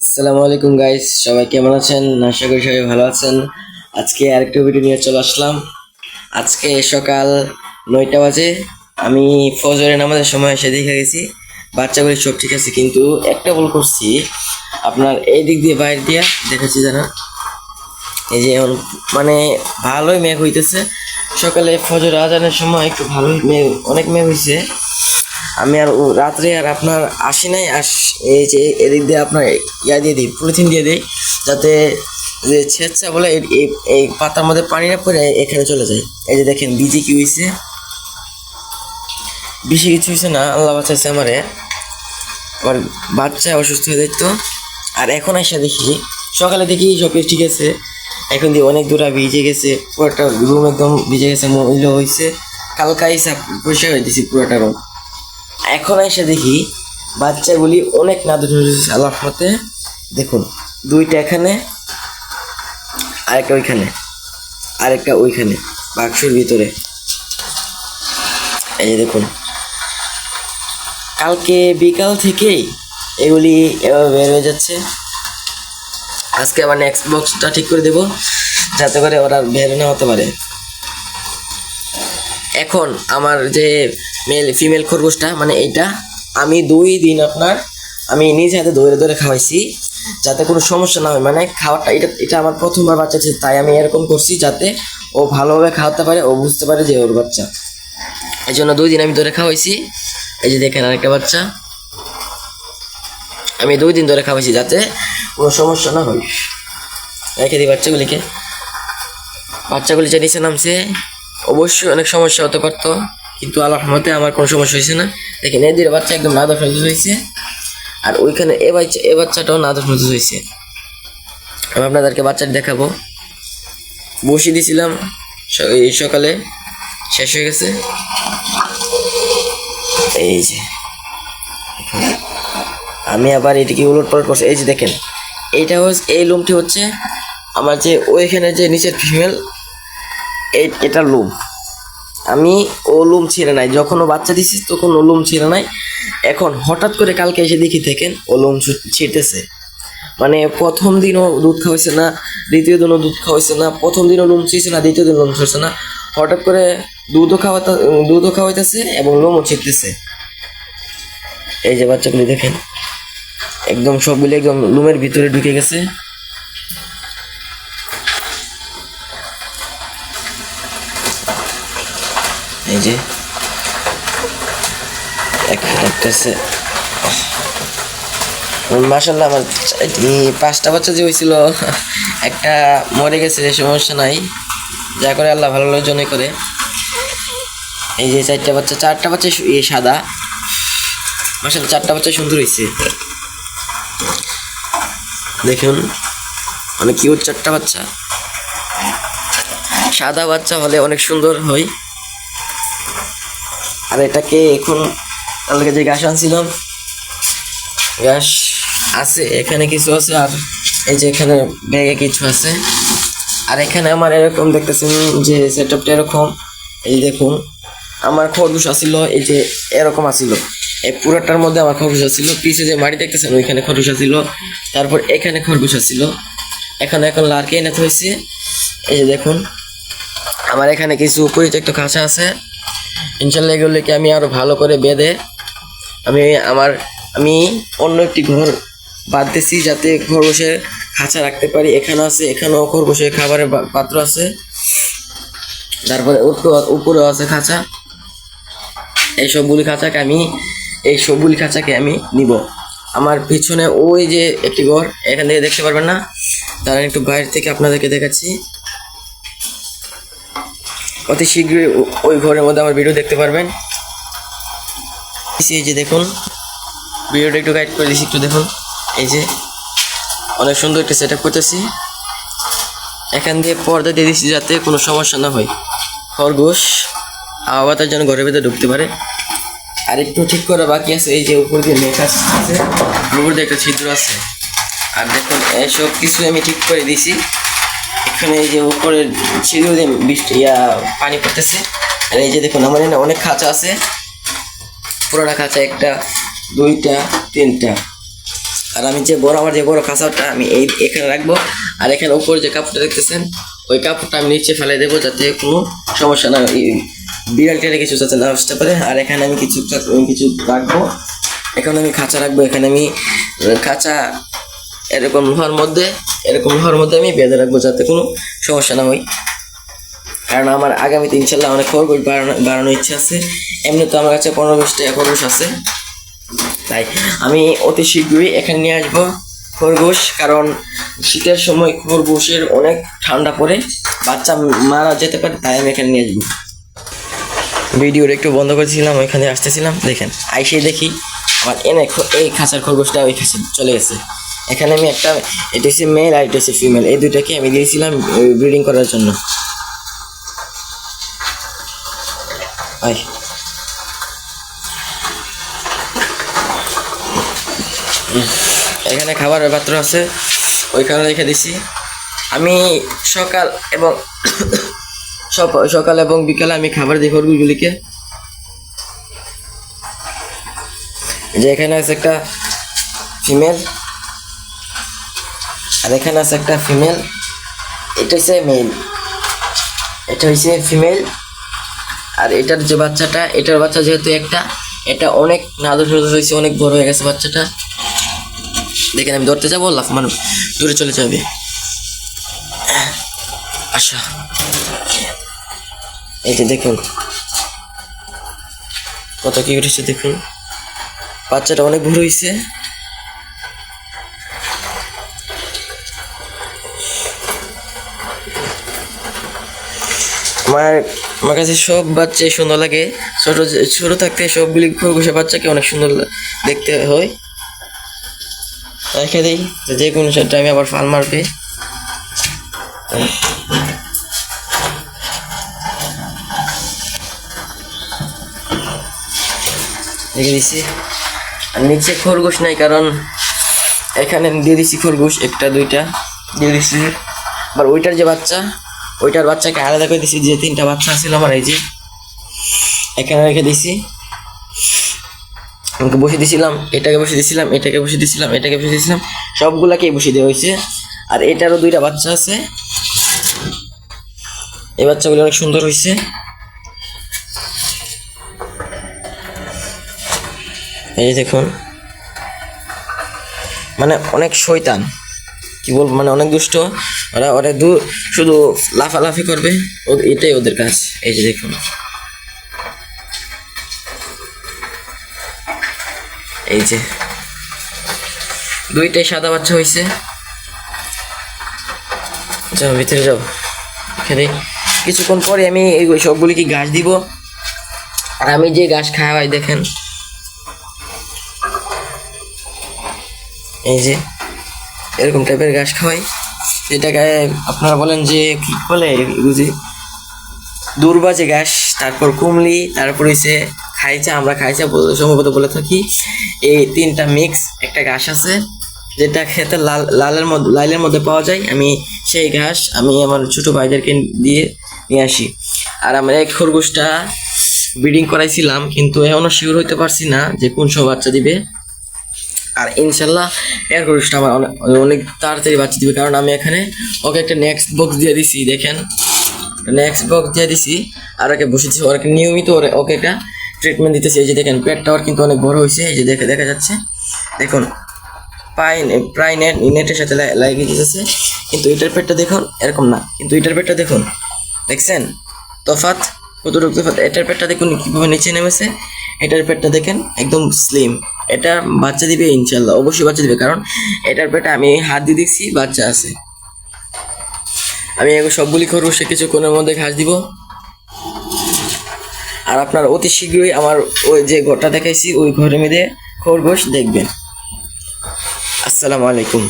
আসসালামু আলাইকুম গাইস সবাই কেমন আছেন? আশা করি সবাই ভালো আছেন। আজকে আরেকটা ভিডিও নিয়ে চলে আসলাম। আজকে সকাল নয়টা বাজে। আমি ফজরের নামাজের সময় এসে দেখে গেছি, বাচ্চাগুলি সব ঠিক আছে, কিন্তু একটা ভুল করছি। আপনার এই দিক দিয়ে বাইরে দিয়ে দেখাচ্ছি জানা এই যে মানে ভালোই মেঘ হইতেছে। সকালে ফজর আজানের সময় একটু ভালোই মেঘ অনেক মেঘ হয়েছে আমি আর রাত্রে আর আপনার আসি নাই আস এই যে এদিক দিয়ে আপনার ইয়া দিয়ে দিই, পলিথিন দিয়ে দিই, যাতে যে ছেঁচা বলে এই- এই পাতার মধ্যে পানি না পড়ে এখানে চলে যায়। এই যে দেখেন, বিজি কি হয়েছে বেশি কিছু হয়েছে না, আল্লাহ বাঁচাইছে আমারে। আবার বাচ্চা অসুস্থ হয়ে যেত আর এখন এসে দেখি, সকালে দেখি সব কিছু ঠিক আছে। এখন দিয়ে অনেক দূরা ভিজে গেছে, পুরোটা রুম একদম ভিজে গেছে মহিলা হয়েছে কালকা এসে পরিষ্কার হয়ে দিয়েছি পুরোটা রুম এখন এসে দেখি বাচ্চাগুলি অনেক নাদুর আল্লাহর মতে দেখুন, দুইটা এখানে, আরেকটা ওইখানে আরেকটা ওইখানে, বাক্সের ভিতরে। এই দেখুন, কালকে বিকাল থেকেই এগুলি এভাবে বের হয়ে যাচ্ছে। আজকে আবার নেক্সট বক্সটা ঠিক করে দেব, যাতে করে ওরা বের না হতে পারে। এখন আমার যে মেল ফিমেল খরগোশটা মানে এইটা আমি দুই দিন আপনার, আমি নিজ হাতে ধরে ধরে খাওয়াইছি, যাতে কোনো সমস্যা না হয়। মানে খাওয়াটা, এটা এটা আমার প্রথমবার বাচ্চা ছিল তাই আমি এরকম করছি যাতে ও ভালোভাবে খাওয়াতে পারে, ও বুঝতে পারে যে ওর বাচ্চা। এই জন্য দুই দিন আমি ধরে খাওয়াইছি। এই যে দেখেন আরেকটা বাচ্চা। আমি দুই দিন ধরে খাওয়াইছি যাতে কোনো সমস্যা না হয়। রেখে দিই বাচ্চাগুলিকে। বাচ্চাগুলি যে নিচে নামছে, অবশ্যই অনেক সমস্যা হতে পারতো। কিন্তু আল্লাহর মতে আমার কোনো সমস্যা হয়েছে না। দেখেন এদের বাচ্চা একদম নাদর ফেলতে হয়েছে। আর ওইখানে এ বাচ্চা এ বাচ্চাটাও নাদর ফেলতে হয়েছে। আমি আপনাদেরকে বাচ্চাটা দেখাবো। বসিয়ে দিয়েছিলাম এই সকালে শেষ হয়ে গেছে। এই যে। আমি আবার এটিকে উলট পালট করছি। এই যে দেখেন এইটা হচ্ছে এই লুমটি হচ্ছে আমার যে ওইখানে যে নিচের ফিমেল এই এটা লুম। আমি ও লুম ছিঁড়ে নাই। যখন ও বাচ্চা দিছি, তখন ও লুম ছিঁড়ে নাই। এখন হঠাৎ করে কালকে এসে দেখি, দেখেন ও লুম ছু- ছিঁড়তেছে। মানে প্রথম দিনও দুধ খাওয়াইছে না, দ্বিতীয় দিনও দুধ খাওয়াইছে না, প্রথম দিনও লুম ছিঁড়ছে না, দ্বিতীয় দিন লুম ছিঁড়ছে না। হঠাৎ করে দুধও খাওয়াতে দুধও খাওয়াইতেছে এবং লোমও ছিঁড়তেছে। এই যে বাচ্চাগুলি দেখেন, একদম সবগুলি একদম লুমের ভিতরে ঢুকে গেছে। যে এক- একটা আমার পাঁচটা বাচ্চা যে হয়েছিল একটা মরে গেছে সমস্যা নাই। যা করে আল্লাহ ভালো জন্যই করে। এই যে চারটা বাচ্চা চারটা বাচ্চা ইয়ে সাদা। মাসাল্লাহ চারটা বাচ্চা সুন্দর হয়েছে দেখুন, অনেক কিউট চারটা বাচ্চা। সাদা বাচ্চা হলে অনেক সুন্দর হয়। আর এটাকে এখন কালকে যে ঘাস আনছিলাম। ঘাস আছে, এখানে কিছু আছে আর এই যে এখানে ব্যাগে কিছু আছে। আর এখানে আমার এরকম দেখতেছেন যে সেট আপটা এরকম। এই দেখুন, আমার খরগোশ আসিল এই যে এরকম আসিল এই পুরোটার মধ্যে আমার খরগোশ আসিল পিছে যে মাটি দেখতেছেন, ওইখানে খরগোশ আসিল তারপর এখানে খরগোশ আসিল এখানে, এখন লার্কে এনে হয়েছে এই যে দেখুন, আমার এখানে কিছু পরিত্যক্ত খাঁচা আছে। ইনশাল্লাহ এগুলোকে আমি আরও ভালো করে বেঁধে আমি আমার, আমি অন্য একটি ঘর বাঁধতেছি যাতে খরগোশের খাঁচা রাখতে পারি। এখানে আছে, এখানেও খরগোশের খাবারের পাত্র আছে। তারপরে উপরে- উপরেও আছে খাঁচা। এই সবগুলি খাঁচাকে আমি, এই সবগুলি খাঁচাকে আমি নিব। আমার পিছনে ওই যে একটি ঘর, এখান থেকে দেখতে পারবেন না। তারা একটু বাইরে থেকে আপনাদেরকে দেখাচ্ছি। অতি শীঘ্রই ওই ঘরের মধ্যে আমার ভিডিও দেখতে পারবেন। এই যে দেখুন, ভিডিওটা একটু গাইড করে দিচ্ছি একটু দেখুন। এই যে, অনেক সুন্দর একটা সেট আপ করতেছি। এখান দিয়ে পর্দা দিয়ে দিচ্ছি যাতে কোনো সমস্যা না হয়। খরগোশ, হাওয়া বাতাস যেন ঘরের ভেতরে ঢুকতে পারে। আর একটু ঠিক করা বাকি আছে, এই যে উপর দিয়ে মেঘ আছে। উপর দিয়ে একটা ছিদ্র আছে। আর দেখুন, এসব কিছু আমি ঠিক করে দিছি। এখানে এই যে উপরে ছিদ্র দিয়ে বৃষ্টি ইয়া, পানি পড়তেছে। আর এই যে দেখুন, আমার এখানে অনেক খাঁচা আছে। পুরোটা খাঁচা একটা, দুইটা, তিনটা। আর আমি যে বড় আমার যে বড় খাঁচাটা আমি এই এখানে রাখব। আর এখানে উপরে যে কাপড়টা দেখতেছেন, ওই কাপড়টা আমি নিচে ফেলে দেবো যাতে কোনো সমস্যা না এই বিড়াল টেলে কিছু যাতে না আসতে পারে। আর এখানে আমি কিছু কিছু রাখব। এখানে আমি খাঁচা রাখব। এখানে আমি খাঁচা এরকম লোহার মধ্যে, এরকম লোহার মধ্যে আমি বেঁধে রাখব যাতে কোনো সমস্যা না হয়। কারণ আমার আগামীতে ইনশাল্লাহ অনেক খরগোশ বাড়ানো বাড়ানোর ইচ্ছা আছে। এমনি তো আমার কাছে পনেরো বিশটা খরগোশ আছে। তাই আমি অতি শীঘ্রই এখানে নিয়ে আসব খরগোশ কারণ শীতের সময় খরগোশের অনেক ঠান্ডা পড়ে, বাচ্চা মারা যেতে পারে, তাই আমি এখানে নিয়ে আসব। ভিডিওটা একটু বন্ধ করেছিলাম, ওইখানে আসতেছিলাম, দেখেন আইসে দেখি, আমার এনে এই খাঁচার খরগোশটা ওই খাঁচা চলে গেছে। এখানে আমি একটা, এটা হচ্ছে মেল আর এটা হচ্ছে ফিমেল এই দুইটাকে আমি দিয়েছিলাম ব্রিডিং করার জন্য। এখানে খাবারের পাত্র আছে, ওইখানে রেখে দিছি। আমি সকাল এবং সকাল এবং বিকালে আমি খাবার দিই খরগোশগুলিকে। যে এখানে আছে একটা ফিমেল আর এখানে আছে একটা ফিমেল এটা হচ্ছে মেল এটা হচ্ছে ফিমেল আর এটার যে বাচ্চাটা, এটার বাচ্চা যেহেতু একটা, এটা অনেক নাদুর নাদুর হয়েছে, অনেক বড় হয়ে গেছে বাচ্চাটা। দেখেন, আমি ধরতে যাব? লাফ মানুষ দূরে চলে যাবে। আচ্ছা। এই যে দেখুন। কত কি উঠেছে দেখুন। বাচ্চাটা অনেক বড় হয়েছে। আমার আমার কাছে সব বাচ্চাই সুন্দর লাগে। ছোট ছোট থাকতে সবগুলি খরগোশের বাচ্চাকে অনেক সুন্দর দেখতে হয়। রেখে দিই, যে কোনো টাইমে আবার ফাল মারবে। রেখে দিছি। আর নিচে খরগোশ নাই, কারণ এখানে দিয়ে দিছি খরগোশ, একটা, দুইটা। দিয়ে দিছি। আবার ওইটার যে বাচ্চা ওইটার বাচ্চাকে আলাদা করে দিছি, যে তিনটা বাচ্চা ছিল আমার, এই যে এখানে রেখে দিছি। আমাকে বসে দিছিলাম, এটাকে বসে দিছিলাম, এটাকে বসে দিছিলাম, এটাকে বসে দিছিলাম। সবগুলাকেই বসে দেওয়া হয়েছে। আর এটারও দুইটা বাচ্চা আছে। এই বাচ্চাগুলো অনেক সুন্দর হয়েছে। এই দেখুন। মানে অনেক শয়তান। কি বলব মানে অনেক দুষ্ট। ওরা ওরা দু শুধু লাফালাফি করবে। এটাই ওদের কাজ। এই যে দেখুন। এই যে। দুইটাই সাদা বাচ্চা হয়েছে যাও, ভিতরে যাও। এখানে কিছুক্ষণ পরে আমি এই সবগুলি কি ঘাস দিব। আর আমি যে ঘাস খাওয়াই, দেখেন। এই যে। এরকম টাইপের ঘাস খাওয়াই। এটাকে আপনারা বলেন যে, কি বলে বুঝি দুর্বাজে ঘাস, তারপর কুমলি, তারপর হচ্ছে খাইচা। আমরা বলে- সম্ভবত বলে থাকি। এই তিনটা মিক্স একটা ঘাস আছে, যেটা খেতে লাল লালের মধ্যে লালের মধ্যে পাওয়া যায়। আমি সেই ঘাস আমি আমার ছোট ভাইদেরকে দিয়ে নিয়ে আসি। আর আমার এক খরগোশটা ব্রিডিং করাইছিলাম, কিন্তু এখনও শিওর হইতে পারছি না যে কোন সব বাচ্চা দিবে। আর ইনশাল্লাহ এর খরগোশটা আমার অনেক অনেক তাড়াতাড়ি বাচ্চা দিবে, কারণ আমি এখানে ওকে একটা নেক্সট বক্স দিয়ে দিছি, দেখেন। নেক্সট বক্স দিয়ে দিছি, আর ওকে বসেছি ওকে নিয়মিত ওরে- ওকে একটা ট্রিটমেন্ট দিতেছি। এই যে দেখেন, পেটটা ওর কিন্তু অনেক বড় হয়েছে। এই যে দেখে দেখা যাচ্ছে। দেখুন পাই প্রায় নেট নেটের সাথে লাগিয়ে দিতেছে। কিন্তু এটার পেটটা দেখুন, এরকম না। কিন্তু এটার পেটটা দেখুন, দেখছেন? তফাত কতটুকু তফাত এটার পেটটা দেখুন, কীভাবে নিচে নেমেছে। এটার পেটটা দেখেন, একদম স্লিম এটা বাচ্চা দিবে ইনশাল্লাহ অবশ্যই বাচ্চা দিবে, কারণ এটার পেটে আমি হাত দিয়ে দেখছি বাচ্চা আছে। আমি সবগুলি খরগোশে কিছুক্ষণের মধ্যে ঘাস দিব। আর আপনার অতি শীঘ্রই আমার ওই যে ঘরটা দেখাইছি, ওই ঘরের মধ্যে খরগোশ দেখবেন। আসসালামু আলাইকুম।